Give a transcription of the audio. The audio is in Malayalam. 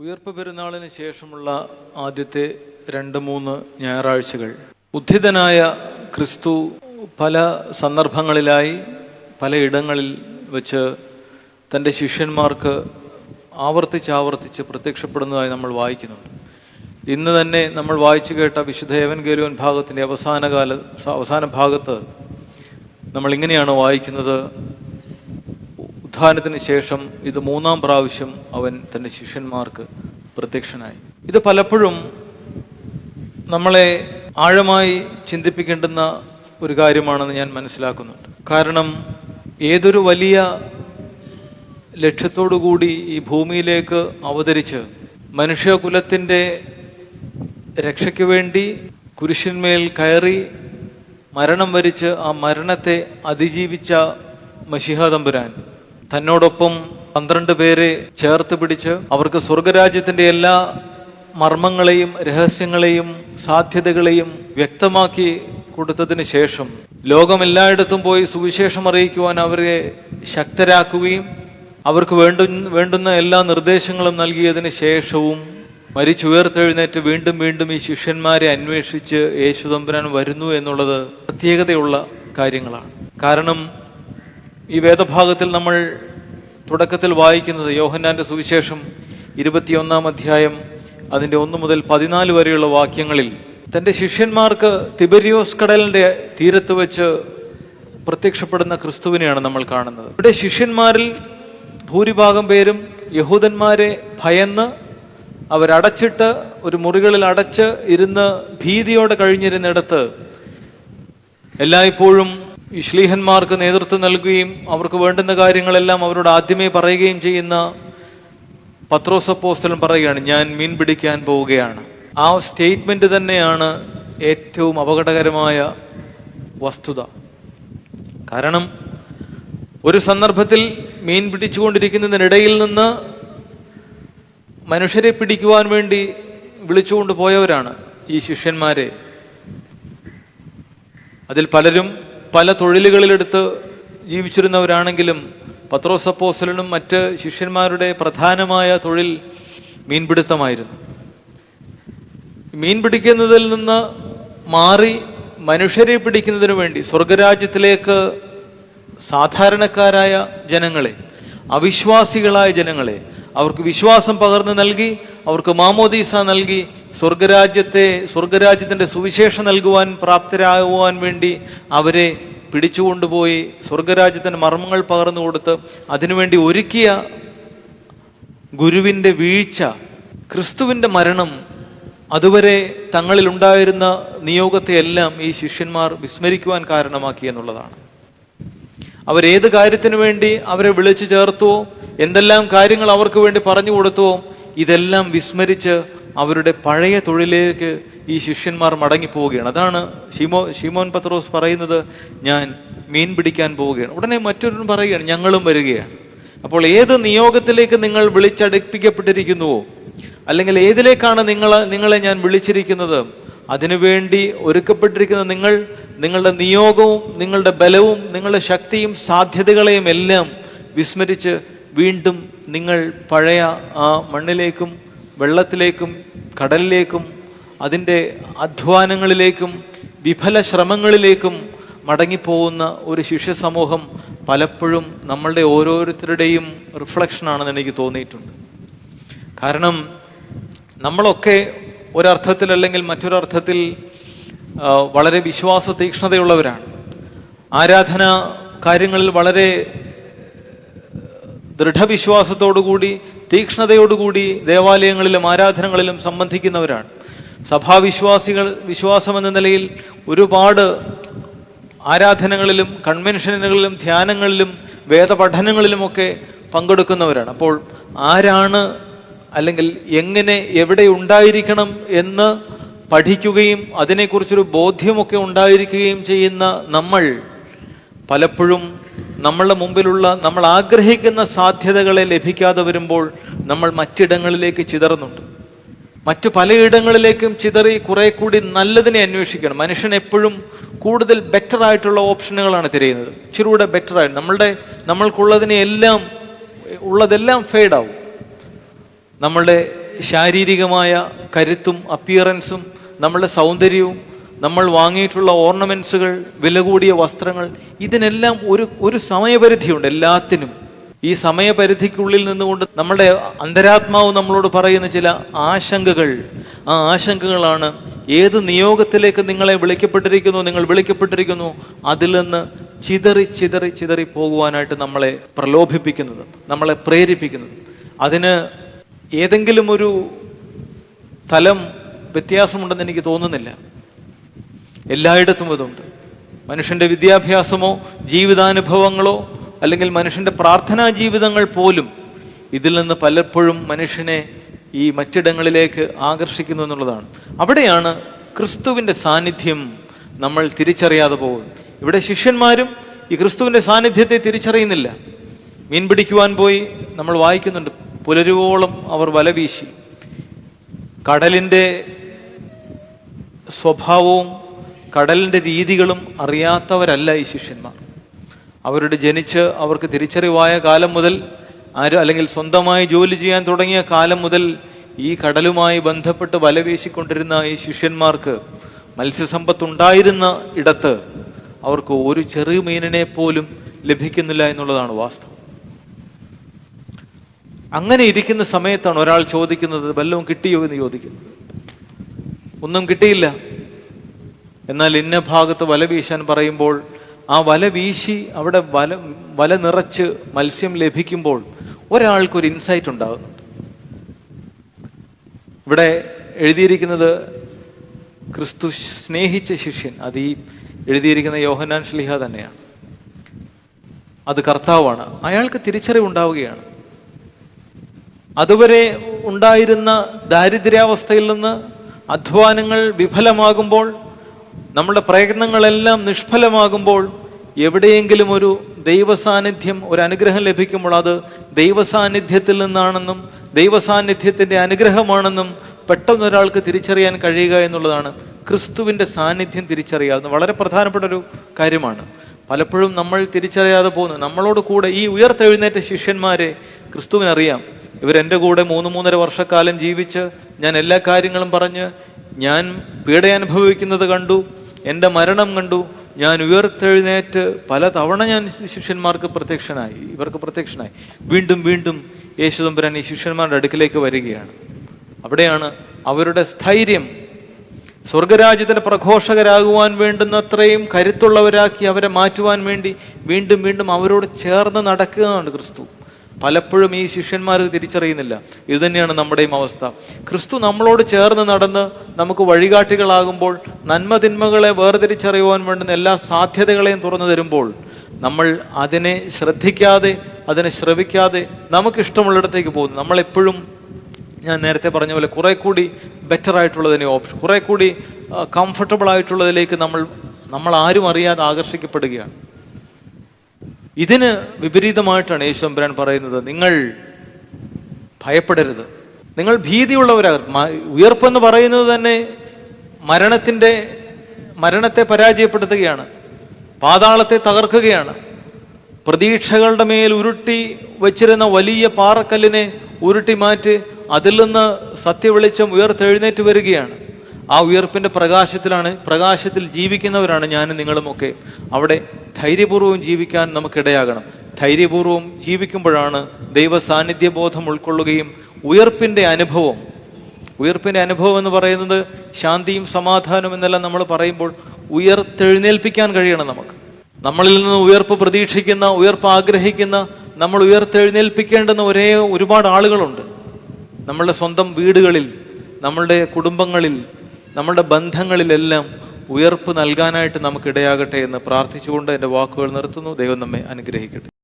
ഉയർപ്പ് പെരുന്നാളിന് ശേഷമുള്ള ആദ്യത്തെ രണ്ട് മൂന്ന് ഞായറാഴ്ചകൾ. ഉദ്ധിതനായ ക്രിസ്തു പല സന്ദർഭങ്ങളിലായി പലയിടങ്ങളിൽ വെച്ച് തന്റെ ശിഷ്യന്മാർക്ക് ആവർത്തിച്ച് ആവർത്തിച്ച് പ്രത്യക്ഷപ്പെടുന്നതായി നമ്മൾ വായിക്കുന്നുണ്ട്. ഇന്ന് തന്നെ നമ്മൾ വായിച്ചു കേട്ട വിശുദ്ധ ഏവൻ ഗേലുവൻ ഭാഗത്തിന്റെ അവസാന കാല അവസാന ഭാഗത്ത് നമ്മൾ ഇങ്ങനെയാണ് വായിക്കുന്നത്. ഉത്ഥാനത്തിന് ശേഷം ഇത് മൂന്നാം പ്രാവശ്യം അവൻ തന്റെ ശിഷ്യന്മാർക്ക് പ്രത്യക്ഷനായി. ഇത് പലപ്പോഴും നമ്മളെ ആഴമായി ചിന്തിപ്പിക്കേണ്ടുന്ന ഒരു കാര്യമാണെന്ന് ഞാൻ മനസ്സിലാക്കുന്നുണ്ട്. കാരണം ഏതൊരു വലിയ ലക്ഷ്യത്തോടു കൂടി ഈ ഭൂമിയിലേക്ക് അവതരിച്ച് മനുഷ്യകുലത്തിന്റെ രക്ഷയ്ക്ക് വേണ്ടി കുരിശിന്മേൽ കയറി മരണം വരിച്ച് ആ മരണത്തെ അതിജീവിച്ച മഷിഹ തമ്പുരാൻ തന്നോടൊപ്പം പന്ത്രണ്ട് പേരെ ചേർത്ത് പിടിച്ച് അവർക്ക് സ്വർഗരാജ്യത്തിന്റെ എല്ലാ മർമ്മങ്ങളെയും രഹസ്യങ്ങളെയും സാധ്യതകളെയും വ്യക്തമാക്കി കൊടുത്തതിന് ശേഷം ലോകം എല്ലായിടത്തും പോയി സുവിശേഷം അറിയിക്കുവാൻ അവരെ ശക്തരാക്കുകയും അവർക്ക് വേണ്ട വേണ്ടുന്ന എല്ലാ നിർദ്ദേശങ്ങളും നൽകിയതിന് ശേഷവും മരിച്ചുയർത്തെഴുന്നേറ്റ് വീണ്ടും വീണ്ടും ഈ ശിഷ്യന്മാരെ അന്വേഷിച്ച് യേശുതമ്പുരാൻ വരുന്നു എന്നുള്ളത് പ്രത്യേകതയുള്ള കാര്യങ്ങളാണ്. കാരണം ഈ വേദഭാഗത്തിൽ നമ്മൾ തുടക്കത്തിൽ വായിക്കുന്നത് യോഹന്നാന്റെ സുവിശേഷം ഇരുപത്തിയൊന്നാം അധ്യായം അതിന്റെ ഒന്ന് മുതൽ പതിനാല് വരെയുള്ള വാക്യങ്ങളിൽ തന്റെ ശിഷ്യന്മാർക്ക് തിബരിയോസ് കടലിന്റെ തീരത്ത് വെച്ച് പ്രത്യക്ഷപ്പെടുന്ന ക്രിസ്തുവിനെയാണ് നമ്മൾ കാണുന്നത്. ഇവിടെ ശിഷ്യന്മാരിൽ ഭൂരിഭാഗം പേരും യഹൂദന്മാരെ ഭയന്ന് അവരടച്ചിട്ട് ഒരു മുറികളിൽ അടച്ച് ഇരുന്ന് ഭീതിയോടെ കഴിഞ്ഞിരുന്നിടത്ത് എല്ലായ്പ്പോഴും ഈ നേതൃത്വം നൽകുകയും അവർക്ക് വേണ്ടുന്ന കാര്യങ്ങളെല്ലാം അവരോട് ആദ്യമേ പറയുകയും ചെയ്യുന്ന പത്രോസപ്പോസ്റ്റലൻ പറയുകയാണ് ഞാൻ മീൻ പിടിക്കാൻ പോവുകയാണ്. ആ സ്റ്റേറ്റ്മെന്റ് തന്നെയാണ് ഏറ്റവും അപകടകരമായ വസ്തുത. കാരണം ഒരു സന്ദർഭത്തിൽ മീൻ പിടിച്ചുകൊണ്ടിരിക്കുന്നതിനിടയിൽ നിന്ന് മനുഷ്യരെ പിടിക്കുവാൻ വേണ്ടി വിളിച്ചുകൊണ്ട് പോയവരാണ് ഈ ശിഷ്യന്മാരെ. അതിൽ പലരും പല തൊഴിലുകളിലെടുത്ത് ജീവിച്ചിരുന്നവരാണെങ്കിലും പത്രോസപ്പോസലിനും മറ്റ് ശിഷ്യന്മാരുടെ പ്രധാനമായ തൊഴിൽ മീൻപിടുത്തമായിരുന്നു. മീൻ പിടിക്കുന്നതിൽ നിന്ന് മാറി മനുഷ്യരെ പിടിക്കുന്നതിനു വേണ്ടി സ്വർഗരാജ്യത്തിലേക്ക് സാധാരണക്കാരായ ജനങ്ങളെ അവിശ്വാസികളായ ജനങ്ങളെ അവർക്ക് വിശ്വാസം പകർന്നു നൽകി അവർക്ക് മാമോദീസ നൽകി സ്വർഗരാജ്യത്തെ സ്വർഗരാജ്യത്തിന്റെ സുവിശേഷം നൽകുവാൻ പ്രാപ്തരാകുവാൻ വേണ്ടി അവരെ പിടിച്ചുകൊണ്ടുപോയി സ്വർഗരാജ്യത്തിന് മർമ്മങ്ങൾ പകർന്നു കൊടുത്ത് അതിനുവേണ്ടി ഒരുക്കിയ ഗുരുവിന്റെ വീഴ്ച ക്രിസ്തുവിന്റെ മരണം അതുവരെ തങ്ങളിൽ ഉണ്ടായിരുന്ന നിയോഗത്തെ എല്ലാം ഈ ശിഷ്യന്മാർ വിസ്മരിക്കുവാൻ കാരണമാക്കി എന്നുള്ളതാണ്. അവരേത് കാര്യത്തിനു വേണ്ടി അവരെ വിളിച്ചു ചേർത്തുവോ എന്തെല്ലാം കാര്യങ്ങൾ അവർക്ക് വേണ്ടി പറഞ്ഞു കൊടുത്തുവോ ഇതെല്ലാം വിസ്മരിച്ച് അവരുടെ പഴയ തൊഴിലേക്ക് ഈ ശിഷ്യന്മാർ മടങ്ങിപ്പോവുകയാണ്. അതാണ് ഷിമോ ഷിമോൻ പത്രോസ് പറയുന്നത് ഞാൻ മീൻ പിടിക്കാൻ പോവുകയാണ്. ഉടനെ മറ്റൊരു പറയുകയാണ് ഞങ്ങളും വരികയാണ്. അപ്പോൾ ഏത് നിയോഗത്തിലേക്ക് നിങ്ങൾ വിളിച്ചടുപ്പിക്കപ്പെട്ടിരിക്കുന്നുവോ അല്ലെങ്കിൽ ഏതിലേക്കാണ് നിങ്ങൾ നിങ്ങളെ ഞാൻ വിളിച്ചിരിക്കുന്നത് അതിനുവേണ്ടി ഒരുക്കപ്പെട്ടിരിക്കുന്ന നിങ്ങൾ നിങ്ങളുടെ നിയോഗവും നിങ്ങളുടെ ബലവും നിങ്ങളുടെ ശക്തിയും സാധ്യതകളെയും എല്ലാം വിസ്മരിച്ച് വീണ്ടും നിങ്ങൾ പഴയ ആ മണ്ണിലേക്കും വെള്ളത്തിലേക്കും കടലിലേക്കും അതിന്റെ അധ്വാനങ്ങളിലേക്കും വിഫല ശ്രമങ്ങളിലേക്കും മടങ്ങിപ്പോകുന്ന ഒരു ശിഷ്യ സമൂഹം പലപ്പോഴും നമ്മളുടെ ഓരോരുത്തരുടെയും റിഫ്ലക്ഷനാണെന്ന് എനിക്ക് തോന്നിയിട്ടുണ്ട്. കാരണം നമ്മളൊക്കെ ഒരർത്ഥത്തിൽ അല്ലെങ്കിൽ മറ്റൊരർത്ഥത്തിൽ വളരെ വിശ്വാസ തീക്ഷ്ണതയുള്ളവരാണ് ആരാധന കാര്യങ്ങളിൽ വളരെ ദൃഢവിശ്വാസത്തോടുകൂടി തീക്ഷ്ണതയോടുകൂടി ദേവാലയങ്ങളിലും ആരാധനകളിലും സംബന്ധിക്കുന്നവരാണ്. സഭാവിശ്വാസികൾ വിശ്വാസം എന്ന നിലയിൽ ഒരുപാട് ആരാധനകളിലും കൺവെൻഷനുകളിലും ധ്യാനങ്ങളിലും വേദപഠനങ്ങളിലുമൊക്കെ പങ്കെടുക്കുന്നവരാണ്. അപ്പോൾ ആരാണ് അല്ലെങ്കിൽ എങ്ങനെ എവിടെ ഉണ്ടായിരിക്കണം എന്ന് പഠിക്കുകയും അതിനെക്കുറിച്ചൊരു ബോധ്യമൊക്കെ ഉണ്ടായിരിക്കുകയും ചെയ്യുന്ന നമ്മൾ പലപ്പോഴും നമ്മളുടെ മുമ്പിലുള്ള നമ്മൾ ആഗ്രഹിക്കുന്ന സാധ്യതകളെ ലഭിക്കാതെ വരുമ്പോൾ നമ്മൾ മറ്റിടങ്ങളിലേക്ക് ചിതറുന്നുണ്ട്. മറ്റു പലയിടങ്ങളിലേക്കും ചിതറി കുറെ കൂടി നല്ലതിനെ അന്വേഷിക്കണം. മനുഷ്യൻ എപ്പോഴും കൂടുതൽ ബെറ്റർ ആയിട്ടുള്ള ഓപ്ഷനുകളാണ് തിരയുന്നത്. ഇച്ചിരൂടെ ബെറ്റർ ആയിട്ട് നമ്മളുടെ നമ്മൾക്കുള്ളതിനെ എല്ലാം ഉള്ളതെല്ലാം ഫെയ്ഡ് ആവും. നമ്മളുടെ ശാരീരികമായ കരുത്തും അപ്പിയറൻസും നമ്മളുടെ സൗന്ദര്യവും നമ്മൾ വാങ്ങിയിട്ടുള്ള ഓർണമെന്റ്സുകൾ വില കൂടിയ വസ്ത്രങ്ങൾ ഇതിനെല്ലാം ഒരു ഒരു സമയപരിധിയുണ്ട് എല്ലാത്തിനും. ഈ സമയപരിധിക്കുള്ളിൽ നിന്നുകൊണ്ട് നമ്മുടെ അന്തരാത്മാവ് നമ്മളോട് പറയുന്ന ചില ആശങ്കകൾ. ആ ആശങ്കകളാണ് ഏത് നിയോഗത്തിലേക്ക് നിങ്ങളെ വിളിക്കപ്പെട്ടിരിക്കുന്നു നിങ്ങൾ വിളിക്കപ്പെട്ടിരിക്കുന്നു അതിൽ നിന്ന് ചിതറി ചിതറി ചിതറി പോകുവാനായിട്ട് നമ്മളെ പ്രലോഭിപ്പിക്കുന്നത് നമ്മളെ പ്രേരിപ്പിക്കുന്നത്. അതിന് ഏതെങ്കിലും ഒരു തലം വ്യത്യാസമുണ്ടെന്ന് എനിക്ക് തോന്നുന്നില്ല. എല്ലായിടത്തും അതുണ്ട്. മനുഷ്യന്റെ വിദ്യാഭ്യാസമോ ജീവിതാനുഭവങ്ങളോ അല്ലെങ്കിൽ മനുഷ്യന്റെ പ്രാർത്ഥനാ ജീവിതങ്ങൾ പോലും ഇതിൽ നിന്ന് പലപ്പോഴും മനുഷ്യനെ ഈ മറ്റിടങ്ങളിലേക്ക് ആകർഷിക്കുന്നു എന്നുള്ളതാണ്. അവിടെയാണ് ക്രിസ്തുവിന്റെ സാന്നിധ്യം നമ്മൾ തിരിച്ചറിയാതെ പോകുന്നത്. ഇവിടെ ശിഷ്യന്മാരും ഈ ക്രിസ്തുവിന്റെ സാന്നിധ്യത്തെ തിരിച്ചറിയുന്നില്ല. മീൻ പിടിക്കുവാൻ പോയി നമ്മൾ വായിക്കുന്നുണ്ട്. പുലരുവോളം അവർ വല വീശി. കടലിന്റെ സ്വഭാവവും കടലിന്റെ രീതികളും അറിയാത്തവരല്ല ഈ ശിഷ്യന്മാർ. അവരുടെ ജനിച്ച് അവർക്ക് തിരിച്ചറിവായ കാലം മുതൽ ആര് അല്ലെങ്കിൽ സ്വന്തമായി ജോലി ചെയ്യാൻ തുടങ്ങിയ കാലം മുതൽ ഈ കടലുമായി ബന്ധപ്പെട്ട് വലവീശിക്കൊണ്ടിരുന്ന ഈ ശിഷ്യന്മാർക്ക് മത്സ്യസമ്പത്തുണ്ടായിരുന്ന ഇടത്ത് അവർക്ക് ഒരു ചെറിയ മീനിനെ പോലും ലഭിക്കുന്നില്ല എന്നുള്ളതാണ് വാസ്തവം. അങ്ങനെ ഇരിക്കുന്ന സമയത്താണ് ഒരാൾ ചോദിക്കുന്നത് വല്ലതും കിട്ടിയോ? എന്ന് ചോദിക്കുന്നത് ഒന്നും കിട്ടിയില്ല. എന്നാൽ ഇന്ന ഭാഗത്ത് വല വീശാൻ പറയുമ്പോൾ ആ വല വീശി അവിടെ വല വല നിറച്ച് മത്സ്യം ലഭിക്കുമ്പോൾ ഒരാൾക്കൊരു ഇൻസൈറ്റ് ഉണ്ടാകുന്നുണ്ട് ഇവിടെ എഴുതിയിരിക്കുന്നത് ക്രിസ്തു സ്നേഹിച്ച ശിഷ്യൻ. അത് ഈ എഴുതിയിരിക്കുന്ന യോഹനാൻ ശ്ലിഹ തന്നെയാണ്. അത് കർത്താവാണ്. അയാൾക്ക് തിരിച്ചറിവുണ്ടാവുകയാണ് അതുവരെ ഉണ്ടായിരുന്ന ദാരിദ്ര്യാവസ്ഥയിൽ നിന്ന് അധ്വാനങ്ങൾ വിഫലമാകുമ്പോൾ നമ്മുടെ പ്രയത്നങ്ങളെല്ലാം നിഷ്ഫലമാകുമ്പോൾ എവിടെയെങ്കിലും ഒരു ദൈവസാന്നിധ്യം ഒരു അനുഗ്രഹം ലഭിക്കുമ്പോൾ അത് ദൈവസാന്നിധ്യത്തിൽ നിന്നാണെന്നും ദൈവസാന്നിധ്യത്തിന്റെ അനുഗ്രഹമാണെന്നും പെട്ടെന്ന് ഒരാൾക്ക് തിരിച്ചറിയാൻ കഴിയുക എന്നുള്ളതാണ് ക്രിസ്തുവിന്റെ സാന്നിധ്യം തിരിച്ചറിയാവുന്ന വളരെ പ്രധാനപ്പെട്ട ഒരു കാര്യമാണ്. പലപ്പോഴും നമ്മൾ തിരിച്ചറിയാതെ പോകുന്നു. നമ്മളോട് കൂടെ ഈ ഉയർത്തെഴുന്നേറ്റ ശിഷ്യന്മാരെ ക്രിസ്തുവിനറിയാം. ഇവരെന്റെ കൂടെ മൂന്ന് മൂന്നര വർഷക്കാലം ജീവിച്ച് ഞാൻ എല്ലാ കാര്യങ്ങളും പറഞ്ഞ് ഞാൻ പീഡയനുഭവിക്കുന്നത് കണ്ടു. എന്റെ മരണം കണ്ടു. ഞാൻ ഉയർത്തെഴുന്നേറ്റ് പല തവണ ഞാൻ ശിഷ്യന്മാർക്ക് പ്രത്യക്ഷനായി. ഇവർക്ക് പ്രത്യക്ഷനായി. വീണ്ടും വീണ്ടും യേശുദമ്പുരാൻ ഈ ശിഷ്യന്മാരുടെ അടുക്കിലേക്ക് വരികയാണ്. അവിടെയാണ് അവരുടെ സ്ഥൈര്യം. സ്വർഗരാജ്യത്തിന്റെ പ്രഘോഷകരാകുവാൻ വേണ്ടുന്നത്രയും കരുത്തുള്ളവരാക്കി അവരെ മാറ്റുവാൻ വേണ്ടി വീണ്ടും വീണ്ടും അവരോട് ചേർന്ന് നടക്കുകയാണ് ക്രിസ്തു. പലപ്പോഴും ഈ ശിഷ്യന്മാർ തിരിച്ചറിയുന്നില്ല. ഇതുതന്നെയാണ് നമ്മുടെയും അവസ്ഥ. ക്രിസ്തു നമ്മളോട് ചേർന്ന് നടന്ന് നമുക്ക് വഴികാട്ടികളാകുമ്പോൾ നന്മ തിന്മകളെ വേർതിരിച്ചറിയുവാൻ വേണ്ടുന്ന എല്ലാ സാധ്യതകളെയും തുറന്നു തരുമ്പോൾ നമ്മൾ അതിനെ ശ്രദ്ധിക്കാതെ അതിനെ ശ്രവിക്കാതെ നമുക്ക് ഇഷ്ടമുള്ളിടത്തേക്ക് പോകുന്നു. നമ്മളെപ്പോഴും ഞാൻ നേരത്തെ പറഞ്ഞ പോലെ കുറെ കൂടി ബെറ്റർ ആയിട്ടുള്ളതിനെ ഓപ്ഷൻ കുറെ കൂടി കംഫർട്ടബിൾ ആയിട്ടുള്ളതിലേക്ക് നമ്മൾ നമ്മൾ ആരും അറിയാതെ ആകർഷിക്കപ്പെടുകയാണ്. ഇതിന് വിപരീതമായിട്ടാണ് യേശുമ്പരാൻ പറയുന്നത്. നിങ്ങൾ ഭയപ്പെടരുത്. നിങ്ങൾ ഭീതിയുള്ളവരാകരുത്. ഉയർപ്പെന്ന് പറയുന്നത് തന്നെ മരണത്തിന്റെ മരണത്തെ പരാജയപ്പെടുത്തുകയാണ്. പാതാളത്തെ തകർക്കുകയാണ്. പ്രതീക്ഷകളുടെ മേൽ ഉരുട്ടി വച്ചിരുന്ന വലിയ പാറക്കല്ലിനെ ഉരുട്ടി മാറ്റി അതിൽ നിന്ന് സത്യവെളിച്ചം ഉയർത്തെഴുന്നേറ്റ് വരികയാണ്. ആ ഉയർപ്പിന്റെ പ്രകാശത്തിലാണ് പ്രകാശത്തിൽ ജീവിക്കുന്നവരാണ് ഞാനും നിങ്ങളുമൊക്കെ അവിടെ ധൈര്യപൂർവം ജീവിക്കാൻ നമുക്കിടയാകണം. ധൈര്യപൂർവം ജീവിക്കുമ്പോഴാണ് ദൈവ സാന്നിധ്യബോധം ഉൾക്കൊള്ളുകയും ഉയർപ്പിന്റെ അനുഭവം. ഉയർപ്പിന്റെ അനുഭവം എന്ന് പറയുന്നത് ശാന്തിയും സമാധാനവും എന്നെല്ലാം നമ്മൾ പറയുമ്പോൾ ഉയർത്തെഴുന്നേൽപ്പിക്കാൻ കഴിയണം നമുക്ക്. നമ്മളിൽ നിന്ന് ഉയർപ്പ് പ്രതീക്ഷിക്കുന്ന ഉയർപ്പ് ആഗ്രഹിക്കുന്ന നമ്മൾ ഉയർത്തെഴുന്നേൽപ്പിക്കേണ്ടുന്ന ഒരേ ഒരുപാട് ആളുകളുണ്ട്. നമ്മളുടെ സ്വന്തം വീടുകളിൽ നമ്മളുടെ കുടുംബങ്ങളിൽ നമ്മളുടെ ബന്ധങ്ങളിലെല്ലാം ഉയർപ്പ് നൽകാനായിട്ട് നമുക്കിടയാകട്ടെ എന്ന് പ്രാർത്ഥിച്ചുകൊണ്ട് എന്റെ വാക്കുകൾ നിർത്തുന്നു. ദൈവം നമ്മെ അനുഗ്രഹിക്കട്ടെ.